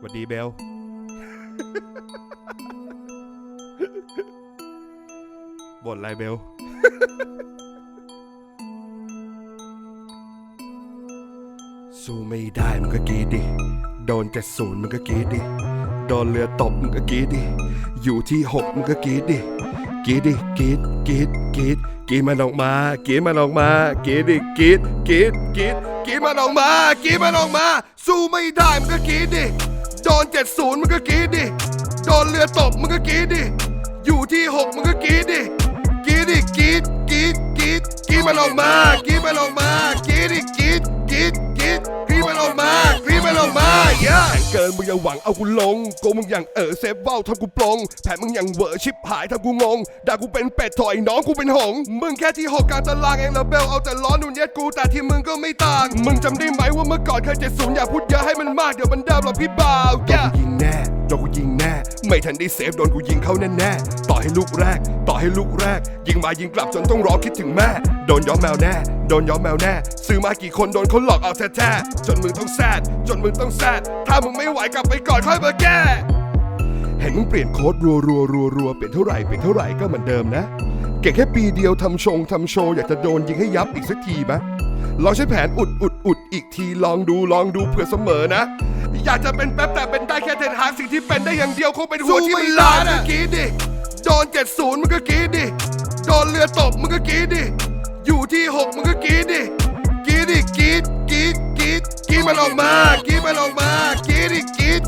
หวัสดีเบล บ่นอะไรเบล สู้ไม่ได้มึงก็กรีดดิ โดนเจ็ดศูนย์มึงก็กรีดดิ โดนเรือตบมึงก็กรีดดิ อยู่ที่หกมึงก็กรีดดิ รีดดิกรีดกรีดกรีดกรีดมันออกมากรีดมันออกมากรีดดิกรีดกรีดกรีดกรีดมันออกมากรีดมันออกมา สู้ไม่ได้มึงก็กรีดดิโดนเจ็ดศูนย์มึงก็กรีดดิโดนเรือตบมึงก็กรีดดิอยู่ที่หกมึงก็กรีดดิกรีดดิกรีดกรีดกรีดกรีดมันออกมากรีดมันออกมากรีดดิกรีดกรีดกรีด เกินมึงอย่าหวังเอากูลงโกมึงอย่างเออเซฟเบ้าทำกูปลงแผนมึงอย่างเวอร์ชิบหายทำกูงงด่ากูเป็นเป็ดถอยน้องกูเป็นหง มึงแค่ที่หกกลารตารางเองแล้วเบลเอาแต่ล้อนูนเย็ดกูแต่ที่มึงก็ไม่ต่าง มึงจำได้ไหมว่าเมื่อก่อนเคยเจ็ดศูนย์อย่าพูดเยอะให้มันมากเดี๋ยวมันดิมหรอพี่บ่าวโดนกูยิงแน่โดนกูยิงแน่ ไม่ทันได้เซฟโดนกูยิงเข้าแน่แน่ต่อให้ลูกแรก ต่อให้ลูกแรก ยิงมายิงกลับจนต้องรอคิดถึงแม่ โดนย้อมแมวแน่ โดนย้อมแมวแน่ ซื้อมากี่คนโดนเขาหลอกเอาแท้ๆจนมึงต้องแซดจนมึงต้องแซดถ้ามึงไม่ไหวกลับไปก่อนค่อยมาแก้เห็นมึงเปลี่ยนโค้ดรัวรัวรัวรัวเปลี่ยนเท่าไหร่เปลี่ยนเท่าไหร่ก็เหมือนเดิมนะ เก่งแค่ปีเดียวทำชงทำโชว์อยากจะโดนยิงให้ยับอีกสักทีไหมลองใช้แผนอุดอุดอุดอีกทีลองดูลองดูเผื่อเสมอนะ อยากจะเป็นแป๊บแต่เป็นได้แค่เทนฮากสิ่งที่เป็นได้อย่างเดียวคงเป็นหัวที่ไม่ล้านอะกี้ดิ โดนเจ็ดศูนย์มึงก็กรีดดิ โดนเรือตบมึงก็กรีดดิ อยู่ที่หกมึงก็กรีดดิ กรีดดิกรีดกรีดกรีดกรีดมันออกมากรีดมันออกมากรีดดิกรีด